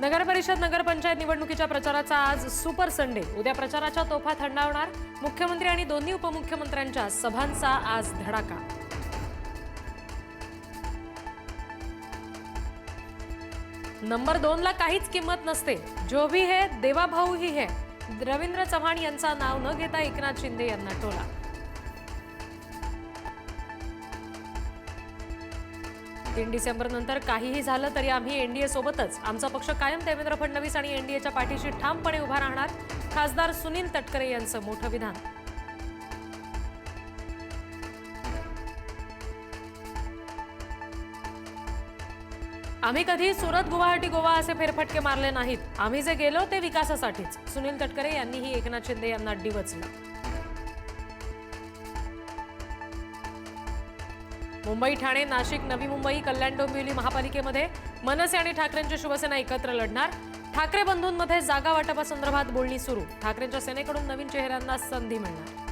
नगर परिषद नगरपंचायत निवडणुकीच्या प्रचाराचा आज सुपर संडे. उद्या प्रचाराच्या तोफा थंडावणार. मुख्यमंत्री आणि दोन्ही उपमुख्यमंत्र्यांच्या सभांचा आज धडाका. नंबर दोनला काहीच किंमत नसते. जो भी है देवाभाऊ ही है. रवींद्र चव्हाण यांचा नाव न घेता एकनाथ शिंदे यांना टोला. तीन डिसेंबर नंतर काहीही झालं तरी आम्ही एनडीए सोबतच. आमचा पक्ष कायम देवेंद्र फडणवीस आणि एनडीएच्या पाठीशी ठामपणे उभा राहणार खासदार सुनील तटकरे यांचं मोठं विधान. आम्ही कधी सुरत गुवाहाटी गोवा असे फेरफटके मारले नाहीत. आम्ही जे गेलो ते विकासासाठीच. सुनील तटकरे यांनीही एकनाथ शिंदे यांना डिवचलं मुंबई ठाणे नाशिक नवी मुंबई कल्याण डोंबिवली महापालिकेमध्ये मनसे आणि ठाकरेंची शिवसेना एकत्र लढणार. ठाकरे बंधूंमध्ये जागा वाटपासंदर्भात बोलणी सुरू. ठाकरेंच्या सेनेकडून नवीन चेहऱ्यांना संधी मिळणार.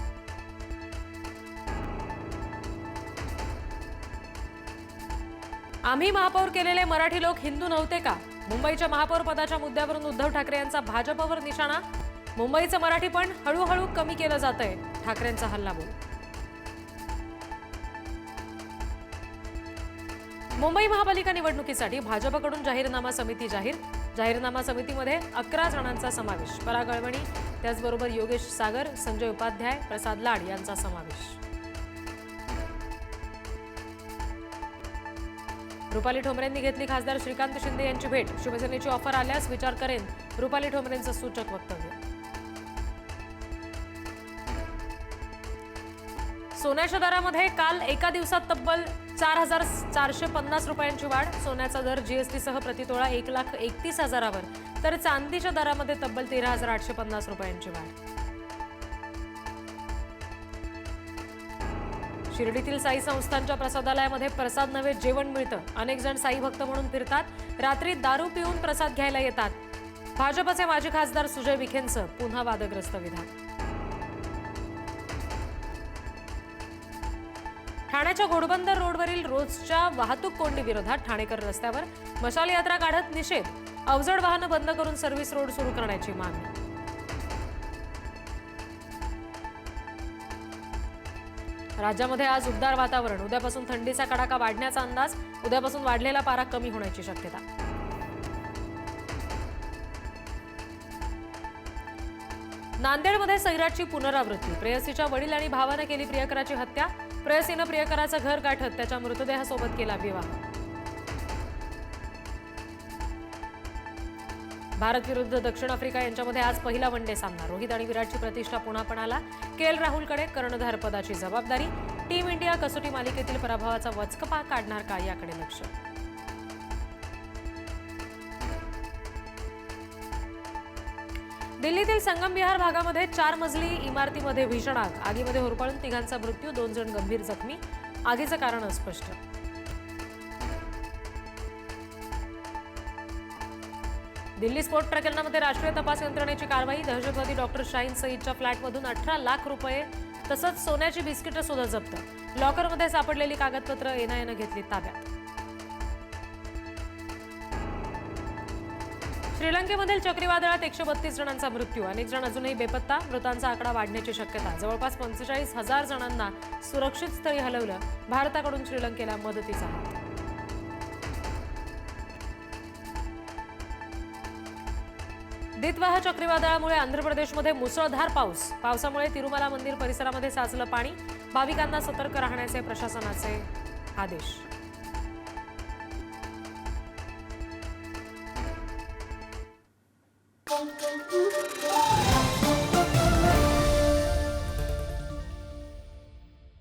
आम्ही महापौर केलेले मराठी लोक हिंदू नव्हते का? मुंबईच्या महापौर पदाच्या मुद्द्यावरून उद्धव ठाकरे यांचा भाजपवर निशाणा? मुंबईचं मराठी पण हळूहळू कमी केलं जात आहे ठाकरेंचा हल्लाबोल मुंबई महापालिका निवडणुकीसाठी भाजपकडून जाहीरनामा समिती जाहीर. जाहीरनामा समितीमध्ये अकरा जणांचा समावेश. पराग अळवणी त्याचबरोबर योगेश सागर संजय उपाध्याय प्रसाद लाड यांचा समावेश. रुपाली ठोंबरेंनी घेतली खासदार श्रीकांत शिंदे यांची भेट. शिवसेनेची ऑफर आल्यास विचार करेन रुपाली ठोंबरेंचं सूचक वक्तव्य. सोन्याच्या दरामध्ये काल एका दिवसात तब्बल चार हजार चारशे पन्नास रुपयांची वाढ. सोन्याचा दर जीएसटीसह प्रतितोळा एक लाख एकतीस हजारावर. तर चांदीच्या दरामध्ये तब्बल तेरा हजार आठशे पन्नास रुपयांची वाढ. शिर्डीतील साई संस्थांच्या प्रसादालयामध्ये प्रसाद नव्हे जेवण मिळतं. अनेक जण साई भक्त म्हणून फिरतात. रात्री दारू पिऊन प्रसाद घ्यायला येतात. भाजपचे माजी खासदार सुजय विखेंचं पुन्हा वादग्रस्त विधान. ठाण्याच्या घोडबंदर रोडवरील रोजच्या वाहतूक कोंडी विरोधात ठाणेकर रस्त्यावर मशाल यात्रा काढत निषेध. अवजड वाहनं बंद करून सर्व्हिस रोड सुरू करण्याची मागणी. राज्यामध्ये आज उबदार वातावरण. उद्यापासून थंडीचा कडाका वाढण्याचा अंदाज. उद्यापासून वाढलेला पारा कमी होण्याची शक्यता. नांदेडमध्ये सैराटची पुनरावृत्ती. प्रेयसीच्या वडील आणि भावानं केली प्रियकराची हत्या. प्रेयसीनं प्रियकराचं घर गाठत त्याच्या मृतदेहासोबत केला विवाह. भारत विरुद्ध दक्षिण आफ्रिका यांच्यामध्ये आज पहिला वनडे सामना. रोहित आणि विराटची प्रतिष्ठा पुन्हा पणाला केल राहुलकडे कर्णधार पदाची जबाबदारी. टीम इंडिया कसोटी मालिकेतील पराभवाचा वचकपा काढणार का याकडे लक्ष? दिल्लीतील संगम विहार भागामध्ये चार मजली इमारतीमध्ये भीषण आग. आगीमध्ये होरपळून तिघांचा मृत्यू दोन जण गंभीर जखमी. आगीचं कारण अस्पष्ट. दिल्ली स्फोट प्रकरणामध्ये राष्ट्रीय तपास यंत्रणेची कारवाई. दहशतवादी डॉक्टर शाहीन सईदच्या फ्लॅटमधून अठरा लाख रुपये तसंच सोन्याची बिस्किटं सुद्धा जप्त. लॉकरमध्ये सापडलेली कागदपत्र एनआयनं घेतली ताब्यात. श्रीलंकेमधील चक्रीवादळात एकशे बत्तीस जणांचा मृत्यू. अनेक जण अजूनही बेपत्ता. मृतांचा आकडा वाढण्याची शक्यता. जवळपास पंचेचाळीस हजार जणांना सुरक्षित स्थळी हलवलं. भारताकडून श्रीलंकेला मदतीचा हात. दितवाह चक्रीवादळामुळे आंध्र प्रदेशमध्ये मुसळधार पाऊस. पावसामुळे तिरुमला मंदिर परिसरामध्ये साचलं पाणी. भाविकांना सतर्क राहण्याचे प्रशासनाचे आदेश.